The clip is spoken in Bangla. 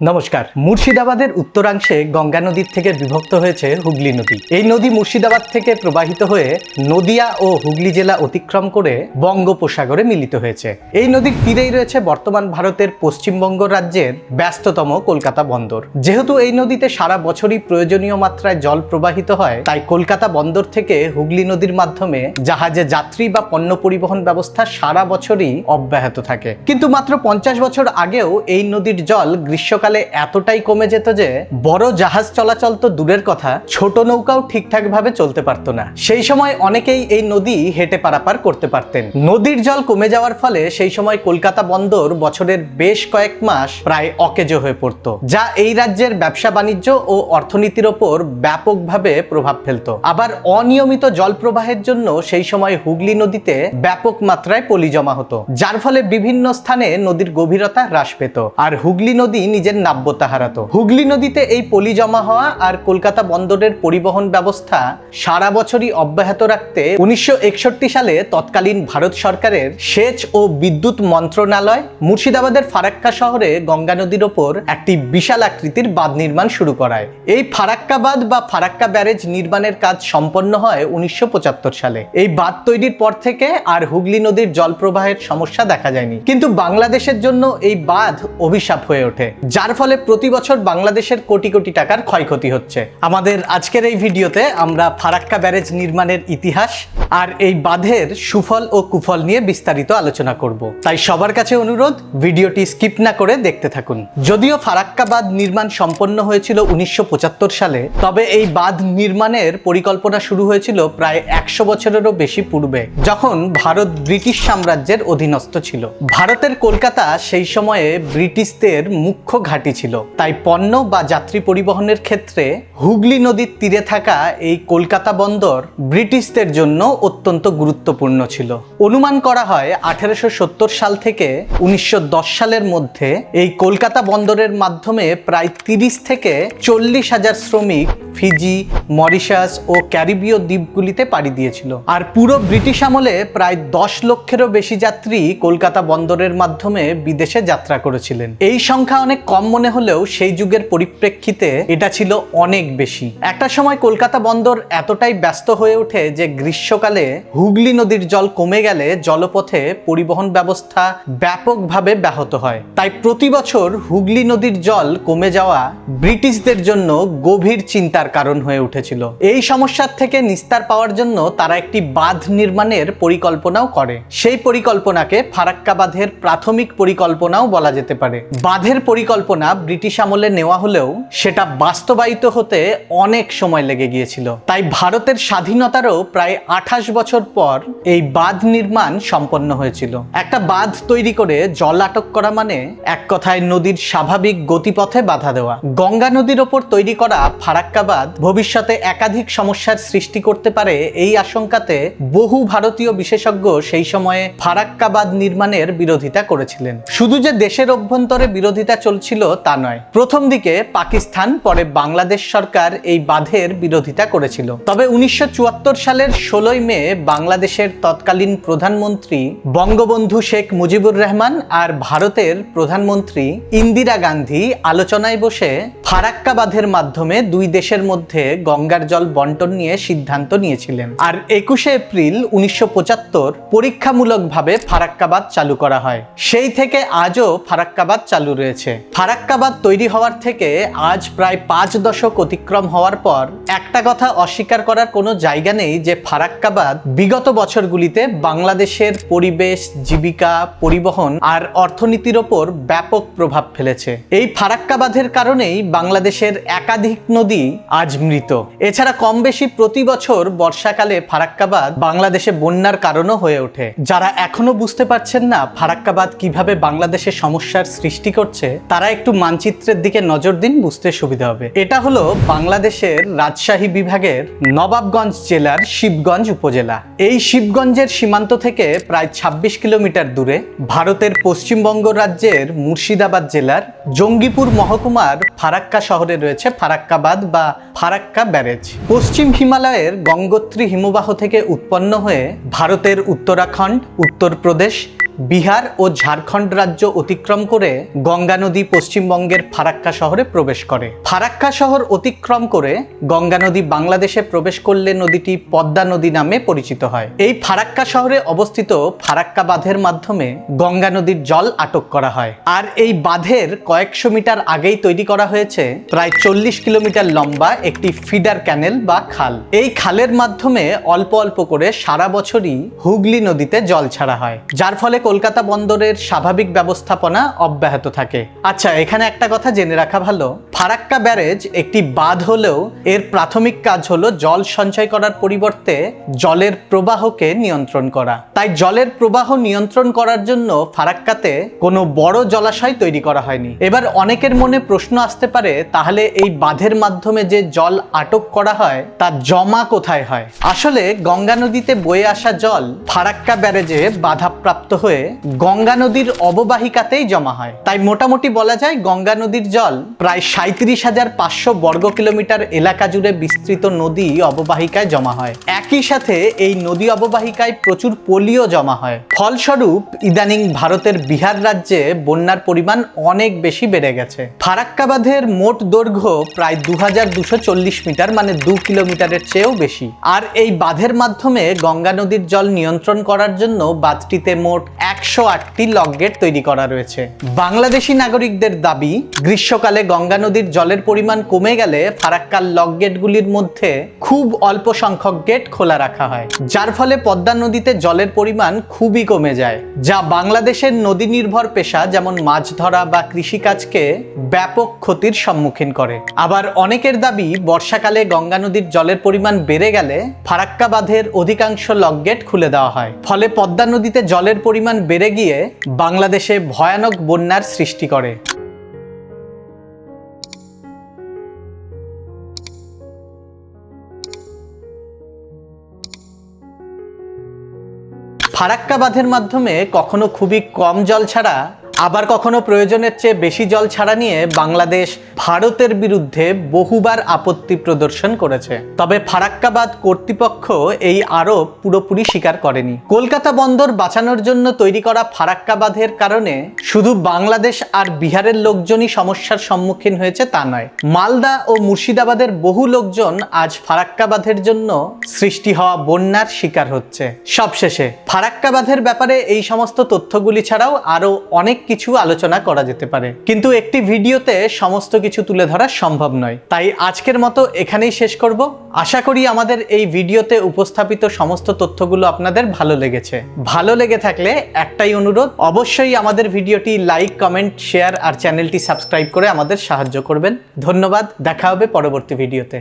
নমস্কার। মুর্শিদাবাদের উত্তরাংশে গঙ্গা নদীর থেকে বিভক্ত হয়েছে হুগলি নদী। এই নদী মুর্শিদাবাদ থেকে প্রবাহিত হয়ে নদিয়া ও হুগলি জেলা অতিক্রম করে বঙ্গোপসাগরে মিলিত হয়েছে। এই নদীর তীরেই রয়েছে বর্তমান ভারতের পশ্চিমবঙ্গ রাজ্যের ব্যস্ততম কলকাতা বন্দর। যেহেতু এই নদীতে সারা বছরই প্রয়োজনীয় মাত্রায় জল প্রবাহিত হয়, তাই কলকাতা বন্দর থেকে হুগলি নদীর মাধ্যমে জাহাজে যাত্রী বা পণ্য পরিবহন ব্যবস্থা সারা বছরই অব্যাহত থাকে। কিন্তু মাত্র পঞ্চাশ বছর আগেও এই নদীর জল গ্রীষ্মকালে এতটাই কমে যেত যে বড় জাহাজ চলাচল তো দূরের কথা, ছোট নৌকাও ঠিকঠাক ভাবে চলতে পারতো না। সেই সময় অনেকেই এই নদী হেঁটে পারাপার করতে পারতেন। নদীর জল কমে যাওয়ার ফলে সেই সময় কলকাতা বন্দর বছরের বেশ কয়েক মাস প্রায় অকেজো হয়ে পড়তো, যা এই রাজ্যের ব্যবসা, বাণিজ্য ও অর্থনীতির ওপর ব্যাপকভাবে প্রভাব ফেলতো। আবার অনিয়মিত জল প্রবাহের জন্য সেই সময় হুগলি নদীতে ব্যাপক মাত্রায় পলি জমা হতো, যার ফলে বিভিন্ন স্থানে নদীর গভীরতা হ্রাস পেত। আর হুগলি নদী নিজের নাব্যতা হারাতো হুগলি নদীতে এই পলি জমা হওয়া আর কলকাতা বন্দরের পরিবহন ব্যবস্থা সারা বছরই অব্যাহত রাখতে উনিশশো সালে তৎকালীন ভারত সরকারের সেচ ও বিদ্যুৎ মন্ত্রণালয় মুর্শিদাবাদের ফারাক্কা শহরে গঙ্গা নদীর ওপর একটি বিশাল আকৃতির বাঁধ নির্মাণ শুরু করায়। এই ফারাক্কা বাঁধ বা ফারাক্কা ব্যারেজ নির্মাণের কাজ সম্পন্ন হয় উনিশশো পঁচাত্তর সালে। এই বাঁধ তৈরির পর থেকে আর হুগলি নদীর জল প্রবাহের সমস্যা দেখা যায়নি। কিন্তু বাংলাদেশের জন্য এই বাঁধ অভিশাপ হয়ে ওঠে। যার ফলে প্রতি বছর বাংলাদেশের কোটি কোটি টাকার ক্ষয়ক্ষতি হচ্ছে। আমাদের আজকের এই ভিডিওতে আমরা ফারাক্কা ব্যারেজ নির্মাণের ইতিহাস আর এই বাঁধের সুফল ও কুফল নিয়ে বিস্তারিত আলোচনা করব। তাই সবার কাছে অনুরোধ, ভিডিওটি স্কিপ না করে দেখতে থাকুন। যদিও ফারাক্কা বাঁধ নির্মাণ সম্পন্ন হয়েছিল উনিশশো পঁচাত্তর সালে, তবে এই বাঁধ নির্মাণের পরিকল্পনা শুরু হয়েছিল প্রায় একশো বছরেরও বেশি পূর্বে, যখন ভারত ব্রিটিশ সাম্রাজ্যের অধীনস্থ ছিল। ভারতের কলকাতা সেই সময়ে ব্রিটিশদের মুখ্য ঘাঁটি ছিল। তাই পণ্য বা যাত্রী পরিবহনের ক্ষেত্রে হুগলি নদীর তীরে থাকা এই কলকাতা বন্দর ব্রিটিশদের জন্য অত্যন্ত গুরুত্বপূর্ণ ছিল। অনুমান করা হয় আঠেরোশো সাল থেকে উনিশশো সালের মধ্যে এই কলকাতা বন্দরের মাধ্যমে প্রায় তিরিশ থেকে চল্লিশ হাজার শ্রমিক ফিজি, মরিশাস ও ক্যারিবীয় দ্বীপগুলিতে পাড়ি দিয়েছিল। আর পুরো ব্রিটিশ আমলে প্রায় দশ লক্ষেরও বেশি যাত্রী কলকাতা বন্দরের মাধ্যমে বিদেশে যাত্রা করেছিলেন। এই সংখ্যা অনেক কম মনে হলেও সেই যুগের পরিপ্রেক্ষিতে এটা ছিল অনেক বেশি। একটা সময় কলকাতা বন্দর এতটাই ব্যস্ত হয়ে ওঠে যে গ্রীষ্মকালে হুগলি নদীর জল কমে গেলে জলপথে পরিবহন ব্যবস্থা ব্যাপকভাবে ব্যাহত হয়। তাই প্রতি বছর হুগলি নদীর জল কমে যাওয়া ব্রিটিশদের জন্য গভীর চিন্তার কারণ হয়ে উঠেছিল। এই সমস্যার থেকে নিস্তার পাওয়ার জন্য তারা একটি বাঁধ নির্মাণের পরিকল্পনাও করে। সেই পরিকল্পনাকে ফারাক্কা বাঁধের প্রাথমিক পরিকল্পনাও বলা যেতে পারে। বাঁধের পরিকল্পনা ব্রিটিশ আমলে নেওয়া হলেও সেটা বাস্তবায়িত হতে অনেক সময় লেগে গিয়েছিল। তাই ভারতের স্বাধীনতারও প্রায় আঠাশ বছর পর এই বাঁধ নির্মাণ সম্পন্ন হয়েছিল। একটা বাঁধ তৈরি করে জল আটক করা মানে এক কথায় নদীর স্বাভাবিক গতিপথে বাধা দেওয়া। গঙ্গা নদীর ওপর তৈরি করা ফারাক্কা বাঁধ ভবিষ্যতে একাধিক সমস্যার সৃষ্টি করতে পারে এই আশঙ্কাতে বহু ভারতীয় বিশেষজ্ঞ সেই সময়ে ফারাক্কা বাঁধ নির্মাণের বিরোধিতা করেছিলেন। শুধু যে দেশের অভ্যন্তরে বিরোধিতা চলছিল তা নয়। প্রথম দিকে পাকিস্তান, পরে বাংলাদেশ সরকার এই বাঁধের বিরোধিতা করেছিল। তবে উনিশশো সালের ষোলোই মে বাংলাদেশের তৎকালীন প্রধানমন্ত্রী বঙ্গবন্ধু শেখ মুজিবুর রহমান আর ভারতের প্রধানমন্ত্রী ইন্দিরা গান্ধী আলোচনায় বসে ফারাক্কা বাঁধের মাধ্যমে দুই দেশের মধ্যে গঙ্গার জল বন্টন নিয়ে সিদ্ধান্ত নিয়েছিলেন। আর একুশে এপ্রিল উনিশশো পরীক্ষামূলকভাবে ফারাক্কাবাদ চালু করা হয়। সেই থেকে আজও ফারাক্কাবাদ চালু রয়েছে। ফারাক্কাবাদ তৈরি হওয়ার থেকে আজ প্রায় পাঁচ দশক অতিক্রম হওয়ার পর একটা কথা অস্বীকার করার কোনো জায়গা নেই যে ফারাক্কাবাদ বিগত বছরগুলিতে বাংলাদেশের পরিবেশ, জীবিকা, পরিবহন আর অর্থনীতির ওপর ব্যাপক প্রভাব ফেলেছে। এই ফারাক্কাবাদের কারণেই বাংলাদেশের একাধিক নদী আজ মৃত। এছাড়া কম বেশি প্রতি বছর বর্ষাকালে ফারাক্কাবাদ বাংলাদেশে বন্যার কারণও হয়ে ওঠে। যারা এখনও বুঝতে পারছেন না ফারাক্কাবাদ কীভাবে বাংলাদেশে সমস্যার সৃষ্টি করছে তারা একটু মানচিত্রের দিকে নজর দিন, বুঝতে সুবিধা হবে। এটা হলো বাংলাদেশের রাজশাহী বিভাগের নবাবগঞ্জ জেলার শিবগঞ্জ উপজেলা। এই শিবগঞ্জের সীমান্ত থেকে প্রায় ২৬ কিলোমিটার দূরে ভারতের পশ্চিমবঙ্গ রাজ্যের মুর্শিদাবাদ জেলার জঙ্গিপুর মহকুমার ফারাক্কা শহরে রয়েছে ফারাক্কাবাদ বা ফারাক্কা ব্যারেজ। পশ্চিম হিমালয়ের গঙ্গোত্রী হিমবাহ থেকে উৎপন্ন হয়ে ভারতের উত্তরাখণ্ড, উত্তরপ্রদেশ বিহার ও ঝাড়খণ্ড রাজ্য অতিক্রম করে গঙ্গা নদী পশ্চিমবঙ্গের ফারাক্কা শহরে প্রবেশ করে। ফারাক্কা শহর অতিক্রম করে গঙ্গা নদী বাংলাদেশে প্রবেশ করলে নদীটি পদ্মা নদী নামে পরিচিত হয়। এই ফারাক্কা শহরে অবস্থিত ফারাক্কা বাঁধের মাধ্যমে গঙ্গা নদীর জল আটক করা হয়। আর এই বাঁধের কয়েকশো মিটার আগেই তৈরি করা হয়েছে, প্রায় চল্লিশ কিলোমিটার লম্বা একটি ফিডার ক্যানেল বা খাল। এই খালের মাধ্যমে অল্প অল্প করে সারা বছরই হুগলি নদীতে জল ছাড়া হয়। যার ফলে কলকাতা বন্দরের স্বাভাবিক ব্যবস্থাপনা অব্যাহত থাকে। আচ্ছা এখানে একটা কথা জেনে রাখা ভালো। ফারাক্কা ব্যারেজ একটি বাঁধ হলেও এর প্রাথমিক কাজ হলো জল সঞ্চয় করার পরিবর্তে জলের প্রবাহকে নিয়ন্ত্রণ করা। তাই জলের প্রবাহ নিয়ন্ত্রণ করার জন্য ফারাক্কাতে কোনো বড় জলাশয় তৈরি করা হয়নি। এবার অনেকের মনে প্রশ্ন আসতে পারে, তাহলে এই বাঁধের মাধ্যমে যে জল আটক করা হয়, তা জমা কোথায় হয়? আসলে গঙ্গা নদীতে বয়ে আসা জল ফারাক্কা ব্যারেজে বাধাপ্রাপ্ত হয়ে গঙ্গা নদীর অববাহিকাতেই জমা হয়। তাই মোটামুটি বলা যায় গঙ্গা নদীর জল প্রায় সাঁত্রিশ হাজার পাঁচশো বর্গ কিলোমিটার এলাকা জুড়ে বিস্তৃত নদী অববাহিকায় জমা হয়। একই সাথে এই নদী অববাহিকায় প্রচুর পলিও জমা হয়। ফলস্বরূপ, ইদানিং ভারতের বিহার রাজ্যে বন্যার পরিমাণ অনেক বেশি বেড়ে গেছে। ফারাক্কা বাঁধের মোট দৈর্ঘ্য প্রায় দু মিটার মানে দু কিলোমিটারের চেয়েও বেশি। আর এই বাঁধের মাধ্যমে গঙ্গা নদীর জল নিয়ন্ত্রণ করার জন্য বাঁধটিতে মোট একশো আটটি লক গেট তৈরি করা রয়েছে। বাংলাদেশি নাগরিকদের দাবি, গ্রীষ্মকালে গঙ্গা নদীর জলের পরিমাণ কমে গেলে ফারাক্কার লক গেটগুলির মধ্যে খুব অল্প সংখ্যক গেট খোলা রাখা হয়। যার ফলে পদ্মা নদীতে জলের পরিমাণ খুবই কমে যায়। যা বাংলাদেশের নদী নির্ভর পেশা, যেমন মাছ ধরা বা কৃষিকাজকে ব্যাপক ক্ষতির সম্মুখীন করে। আবার অনেকের দাবি, বর্ষাকালে গঙ্গা নদীর জলের পরিমাণ বেড়ে গেলে ফারাক্কা বাঁধের অধিকাংশ লক গেট খুলে দেওয়া হয়। ফলে পদ্মা নদীতে জলের পরিমাণ বেড়ে গিয়ে বাংলাদেশে ভয়ানক বন্যার সৃষ্টি করে। ফারাক্কা বাঁধের মাধ্যমে কখনো খুবই কম জল ছাড়া আবার কখনো প্রয়োজনের চেয়ে বেশি জল ছাড়া নিয়ে বাংলাদেশ ভারতের বিরুদ্ধে বহুবার আপত্তি প্রদর্শন করেছে। তবে ফারাক্কাবাদ কর্তৃপক্ষ এই আরোপ পুরোপুরি স্বীকার করেনি। কলকাতা বন্দর বাঁচানোর জন্য তৈরি করা ফারাক্কাবাদের কারণে শুধু বাংলাদেশ আর বিহারের লোকজনই সমস্যার সম্মুখীন হয়েছে তা নয়। মালদা ও মুর্শিদাবাদের বহু লোকজন আজ ফারাক্কাবাদের জন্য সৃষ্টি হওয়া বন্যার শিকার হচ্ছে। সবশেষে ফারাক্কাবাদের ব্যাপারে এই সমস্ত তথ্যগুলি ছাড়াও আরও অনেক কিছু আলোচনা করা যেতে পারে। কিন্তু একটি ভিডিওতে সমস্ত কিছু তুলে ধরা সম্ভব নয়। তাই আজকের মতো এখানেই শেষ করব। আশা করি আমাদের এই ভিডিওতে উপস্থাপিত সমস্ত তথ্যগুলো আপনাদের ভালো লেগেছে। ভালো লেগে থাকলে একটাই অনুরোধ, অবশ্যই আমাদের ভিডিওটি লাইক, কমেন্ট, শেয়ার আর চ্যানেলটি সাবস্ক্রাইব করে আমাদের সাহায্য করবেন। ধন্যবাদ, দেখা হবে পরবর্তী ভিডিওতে।